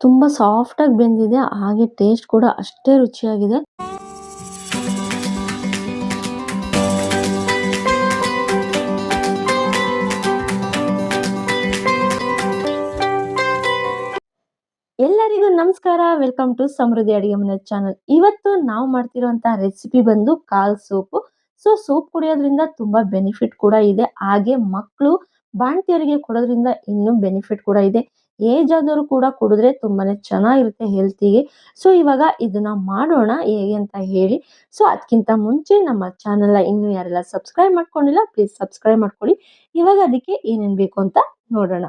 ತುಂಬ ಆಗಿ ಬೆಂದಿದೆ, ಹಾಗೆ ಟೇಸ್ಟ್ ಕೂಡ ಅಷ್ಟೇ ರುಚಿಯಾಗಿದೆ. ಎಲ್ಲರಿಗೂ ನಮಸ್ಕಾರ ವೆಲ್ಕಮ್ ಟು ಸಮೃದ್ಧಿ ಅಡಿಗೆ ಮನೆ ಚಾನಲ್ ಇವತ್ತು ನಾವು ಮಾಡ್ತಿರುವಂತಹ ರೆಸಿಪಿ ಬಂದು ಕಾಲ್ ಸೂಪ್. ಸೊ ಸೂಪ್ ಕುಡಿಯೋದ್ರಿಂದ ತುಂಬಾ ಬೆನಿಫಿಟ್ ಕೂಡ ಇದೆ. ಹಾಗೆ ಮಕ್ಕಳು ಬಾಣ್ತಿಯರಿಗೆ ಕೊಡೋದ್ರಿಂದ ಇನ್ನೂ ಬೆನಿಫಿಟ್ ಕೂಡ ಇದೆ. ಏಜ್ ಆದವರು ಕೂಡ ಕುಡಿದ್ರೆ ತುಂಬಾನೇ ಚೆನ್ನಾಗಿರುತ್ತೆ ಹೆಲ್ತಿಗೆ ಸೊ ಇವಾಗ ಇದನ್ನ ಮಾಡೋಣ ಹೇಗೆ ಅಂತ ಹೇಳಿ. ಸೊ ಅದಕ್ಕಿಂತ ಮುಂಚೆ ನಮ್ಮ ಚಾನಲ್ ಇನ್ನೂ ಯಾರೆಲ್ಲ ಸಬ್ಸ್ಕ್ರೈಬ್ ಮಾಡ್ಕೊಂಡಿಲ್ಲ ಪ್ಲೀಸ್ ಸಬ್ಸ್ಕ್ರೈಬ್ ಮಾಡ್ಕೊಳ್ಳಿ ಇವಾಗ ಅದಕ್ಕೆ ಏನೇನ್ ಬೇಕು ಅಂತ ನೋಡೋಣ.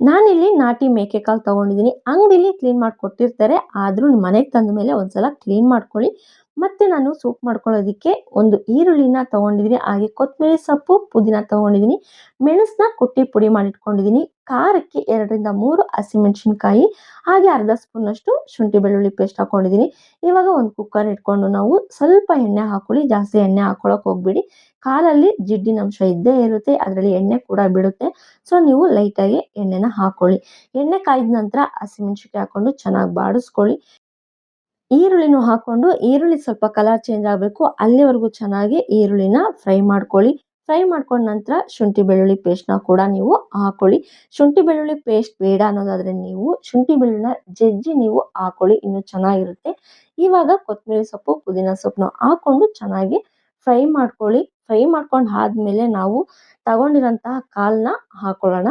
ನಾನಿಲ್ಲಿ ನಾಟಿ ಮೇಕೆ ಕಾಲು ತಗೊಂಡಿದ್ದೀನಿ ಅಂಗಡಿಲಿ ಕ್ಲೀನ್ ಮಾಡಿ ಕೊಟ್ಟಿರ್ತಾರೆ ಆದ್ರೂ ಮನೆಗೆ ತಂದ ಮೇಲೆ ಒಂದ್ಸಲ ಕ್ಲೀನ್ ಮಾಡ್ಕೊಳ್ಳಿ. ಮತ್ತೆ ನಾನು ಸೂಪ್ ಮಾಡ್ಕೊಳ್ಳೋದಕ್ಕೆ ಒಂದು ಈರುಳ್ಳಿನ ತಗೊಂಡಿದ್ದೀನಿ, ಹಾಗೆ ಕೊತ್ತಂಬರಿ ಸೊಪ್ಪು, ಪುದೀನ ತಗೊಂಡಿದ್ದೀನಿ, ಮೆಣಸನ್ನ ಕುಟ್ಟಿ ಪುಡಿ ಮಾಡಿಟ್ಕೊಂಡಿದ್ದೀನಿ, ಖಾರಕ್ಕೆ ಎರಡರಿಂದ ಮೂರು ಹಸಿಮೆಣಸಿನ್ಕಾಯಿ, ಹಾಗೆ ಅರ್ಧ ಸ್ಪೂನಷ್ಟು ಶುಂಠಿ ಬೆಳ್ಳುಳ್ಳಿ ಪೇಸ್ಟ್ ಹಾಕೊಂಡಿದ್ದೀನಿ ಇವಾಗ ಒಂದು ಕುಕ್ಕರ್ ಇಟ್ಕೊಂಡು ನಾವು ಸ್ವಲ್ಪ ಎಣ್ಣೆ ಹಾಕೊಳ್ಳಿ, ಜಾಸ್ತಿ ಎಣ್ಣೆ ಹಾಕೊಳಕ್ ಹೋಗ್ಬಿಡಿ. ಕಾಲಲ್ಲಿ ಜಿಡ್ಡಿನ ಅಂಶ ಇದ್ದೇ ಇರುತ್ತೆ, ಅದರಲ್ಲಿ ಎಣ್ಣೆ ಕೂಡ ಬಿಡುತ್ತೆ ಸೊ ನೀವು ಲೈಟಾಗಿ ಎಣ್ಣೆನ ಹಾಕೊಳ್ಳಿ. ಎಣ್ಣೆ ಕಾಯ್ದ ನಂತರ ಹಸಿಮೆಣಸಿನ್ಕಾಯಿ ಹಾಕೊಂಡು ಚೆನ್ನಾಗಿ ಬಾಡಿಸ್ಕೊಳ್ಳಿ. ಈರುಳ್ಳಿನೂ ಹಾಕೊಂಡು ಈರುಳ್ಳಿ ಸ್ವಲ್ಪ ಕಲರ್ ಚೇಂಜ್ ಆಗಬೇಕು. ಅಲ್ಲಿವರೆಗೂ ಚೆನ್ನಾಗಿ ಈರುಳ್ಳಿನ ಫ್ರೈ ಮಾಡ್ಕೊಳ್ಳಿ. ಫ್ರೈ ಮಾಡ್ಕೊಂಡ ನಂತರ ಶುಂಠಿ ಬೆಳ್ಳುಳ್ಳಿ ಪೇಸ್ಟ್ನ ಕೂಡ ನೀವು ಹಾಕೊಳ್ಳಿ. ಶುಂಠಿ ಬೆಳ್ಳುಳ್ಳಿ ಪೇಸ್ಟ್ ಬೇಡ ಅನ್ನೋದಾದರೆ ನೀವು ಶುಂಠಿ ಬೆಳ್ಳುಳ್ಳಿನ ಜಜ್ಜಿ ನೀವು ಹಾಕೊಳ್ಳಿ. ಇನ್ನು ಚೆನ್ನಾಗಿರುತ್ತೆ. ಇವಾಗ ಕೊತ್ತಂಬರಿ ಸೊಪ್ಪು, ಪುದೀನ ಸೊಪ್ಪನ್ನು ಹಾಕೊಂಡು ಚೆನ್ನಾಗಿ ಫ್ರೈ ಮಾಡ್ಕೊಳ್ಳಿ. ಫ್ರೈ ಮಾಡ್ಕೊಂಡು ಆದ್ಮೇಲೆ ನಾವು ತಗೊಂಡಿರೋಂತಹ ಕಾಲ್ನ ಹಾಕೊಳ್ಳೋಣ.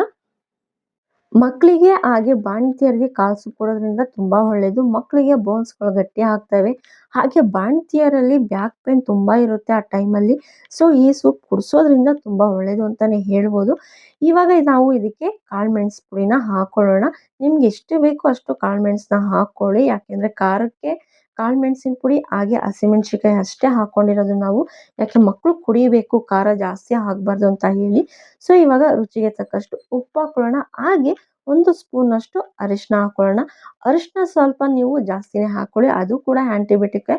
ಮಕ್ಕಳಿಗೆ ಹಾಗೆ ಬಾಣಂತಿಯರಿಗೆ ಕಾಸು ಕೊಡೋದ್ರಿಂದ ತುಂಬ ಒಳ್ಳೆಯದು ಮಕ್ಕಳಿಗೆ ಬೋನ್ಸ್ಗಳು ಗಟ್ಟಿ ಆಗ್ತವೆ. ಹಾಗೆ ಬಾಣಂತಿಯರಲ್ಲಿ ಬ್ಯಾಕ್ ಪೇನ್ ತುಂಬ ಇರುತ್ತೆ ಆ ಟೈಮಲ್ಲಿ ಸೊ ಈ ಸೂಪ್ ಕುಡಿಸೋದ್ರಿಂದ ತುಂಬ ಒಳ್ಳೆಯದು ಅಂತಲೇ ಹೇಳ್ಬೋದು. ಇವಾಗ ನಾವು ಇದಕ್ಕೆ ಕಾಳುಮೆಣಸು ಪುಡಿನ ಹಾಕೊಳ್ಳೋಣ. ನಿಮ್ಗೆ ಎಷ್ಟು ಬೇಕೋ ಅಷ್ಟು ಕಾಳುಮೆಣಸನ್ನ ಹಾಕೊಳ್ಳಿ. ಯಾಕೆಂದರೆ ಖಾರಕ್ಕೆ ಕಾಳುಮೆಣಸಿನ ಪುಡಿ, ಹಾಗೆ ಹಸಿಮೆಣ್ಸಿಕಾಯಿ ಅಷ್ಟೇ ಹಾಕೊಂಡಿರೋದು ನಾವು. ಯಾಕೆ ಮಕ್ಕಳು ಕುಡಿಬೇಕು, ಖಾರ ಜಾಸ್ತಿ ಆಗಬಾರ್ದು ಅಂತ ಹೇಳಿ. ಸೊ ಇವಾಗ ರುಚಿಗೆ ತಕ್ಕಷ್ಟು ಉಪ್ಪು ಹಾಕೊಳ್ಳೋಣ ಹಾಗೆ ಒಂದು ಸ್ಪೂನಷ್ಟು ಅರಿಶಿನ ಹಾಕೊಳ್ಳೋಣ. ಅರಿಶಿನ ಸ್ವಲ್ಪ ನೀವು ಜಾಸ್ತಿನೇ ಹಾಕೊಳ್ಳಿ, ಅದು ಕೂಡ ಆ್ಯಂಟಿಬಯೋಟಿಕ್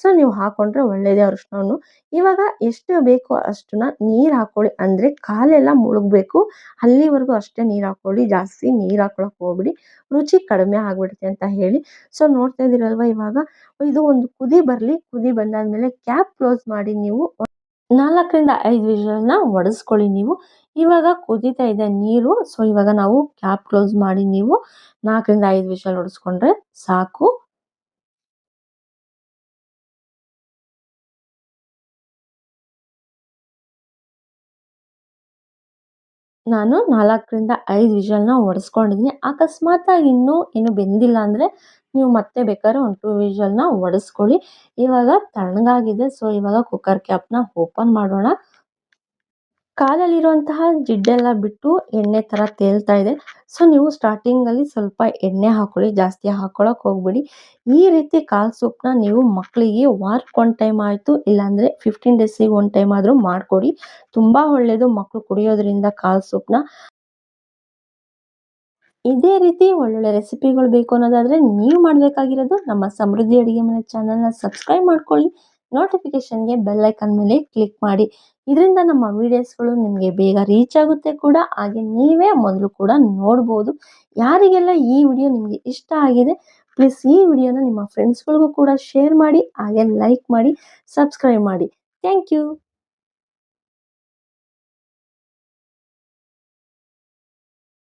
ಸೊ ನೀವು ಹಾಕೊಂಡ್ರೆ ಒಳ್ಳೆಯದೇ ಅರಿಶಿನವನ್ನು ಇವಾಗ ಎಷ್ಟು ಬೇಕೋ ಅಷ್ಟನ್ನ ನೀರು ಹಾಕೊಳ್ಳಿ. ಅಂದರೆ ಕಾಲೆಲ್ಲ ಮುಳುಗಬೇಕು. ಅಲ್ಲಿವರೆಗೂ ಅಷ್ಟೇ ನೀರು ಹಾಕೊಳ್ಳಿ. ಜಾಸ್ತಿ ನೀರು ಹಾಕೊಳಕ್ಕೆ ಹೋಗ್ಬಿಡಿ. ರುಚಿ ಕಡಿಮೆ ಆಗ್ಬಿಡುತ್ತೆ ಅಂತ ಹೇಳಿ. ಸೊ ನೋಡ್ತಾ ಇದ್ದೀರಲ್ವ ಇವಾಗ? ಇದು ಒಂದು ಕುದಿ ಬರಲಿ. ಕುದಿ ಬಂದಾದ್ಮೇಲೆ ಕ್ಯಾಪ್ ಕ್ಲೋಸ್ ಮಾಡಿ ನೀವು ನಾಲ್ಕರಿಂದ ಐದು ವಿಷಲ್ನ ಒಡಿಸ್ಕೊಳ್ಳಿ ನೀವು. ಇವಾಗ ಕುದೀತಾ ಇದೆ ನೀರು ಸೊ ಇವಾಗ ನಾವು ಕ್ಯಾಪ್ ಕ್ಲೋಸ್ ಮಾಡಿ ನೀವು ನಾಲ್ಕರಿಂದ ಐದು ವಿಷಲ್ ಹೊಡೆಸ್ಕೊಂಡ್ರೆ ಸಾಕು. ನಾನು ನಾಲ್ಕರಿಂದ ಐದು ವಿಷಲ್ನ ಒಡಿಸ್ಕೊಂಡಿದ್ದೀನಿ. ಅಕಸ್ಮಾತಾಗಿ ಇನ್ನೂ ಏನು ಬೆಂದಿಲ್ಲ ಅಂದರೆ ನೀವು ಮತ್ತೆ ಬೇಕಾದ್ರೆ ಒಂದು ಟೂ ವಿಷಲ್ನ ಒಡಿಸ್ಕೊಳ್ಳಿ. ಇವಾಗ ತಣ್ಣಗಾಗಿದೆ ಸೊ ಇವಾಗ ಕುಕ್ಕರ್ ಕ್ಯಾಪ್ನ ಓಪನ್ ಮಾಡೋಣ. ಕಾಲಲ್ಲಿರುವಂತಹ ಜಿಡ್ಡೆಲ್ಲ ಬಿಟ್ಟು ಎಣ್ಣೆ ಥರ ತೇಲ್ತಾ ಇದೆ. ಸೊ ನೀವು ಸ್ಟಾರ್ಟಿಂಗಲ್ಲಿ ಸ್ವಲ್ಪ ಎಣ್ಣೆ ಹಾಕೊಳ್ಳಿ, ಜಾಸ್ತಿ ಹಾಕೊಳಕ್ಕೆ ಹೋಗ್ಬಿಡಿ. ಈ ರೀತಿ ಕಾಲು ಸೂಪ್ನ ನೀವು ಮಕ್ಕಳಿಗೆ ವಾರಕ್ಕೆ ಒನ್ ಟೈಮ್ ಆಯಿತು, ಇಲ್ಲಾಂದರೆ ಫಿಫ್ಟೀನ್ ಡೇಸಿಗೆ ಒನ್ ಟೈಮ್ ಆದರೂ ಮಾಡಿಕೊಡಿ. ತುಂಬ ಒಳ್ಳೆಯದು ಮಕ್ಕಳು ಕುಡಿಯೋದ್ರಿಂದ ಕಾಲು ಸೂಪ್ನ ಇದೇ ರೀತಿ ಒಳ್ಳೊಳ್ಳೆ ರೆಸಿಪಿಗಳು ಬೇಕು ಅನ್ನೋದಾದರೆ ನೀವು ಮಾಡಬೇಕಾಗಿರೋದು ನಮ್ಮ ಸಮೃದ್ಧಿ ಅಡುಗೆ ಮನೆ ಚಾನಲ್ನ ಸಬ್ಸ್ಕ್ರೈಬ್ ಮಾಡ್ಕೊಳ್ಳಿ. ನೋಟಿಫಿಕೇಷನ್ಗೆ ಬೆಲ್ ಐಕನ್ ಮೇಲೆ ಕ್ಲಿಕ್ ಮಾಡಿ. ಇದರಿಂದ ನಮ್ಮ ವೀಡಿಯೋಸ್ಗಳು ನಿಮಗೆ ಬೇಗ ರೀಚ್ ಆಗುತ್ತೆ ಕೂಡ. ಹಾಗೆ ನೀವೇ ಮೊದಲು ಕೂಡ ನೋಡ್ಬೋದು. ಯಾರಿಗೆಲ್ಲ ಈ ವಿಡಿಯೋ ನಿಮಗೆ ಇಷ್ಟ ಆಗಿದೆ, ಪ್ಲೀಸ್ ಈ ವಿಡಿಯೋನ ನಿಮ್ಮ ಫ್ರೆಂಡ್ಸ್ಗಳಿಗೂ ಕೂಡ ಶೇರ್ ಮಾಡಿ. ಹಾಗೆ ಲೈಕ್ ಮಾಡಿ, ಸಬ್ಸ್ಕ್ರೈಬ್ ಮಾಡಿ. Thank you.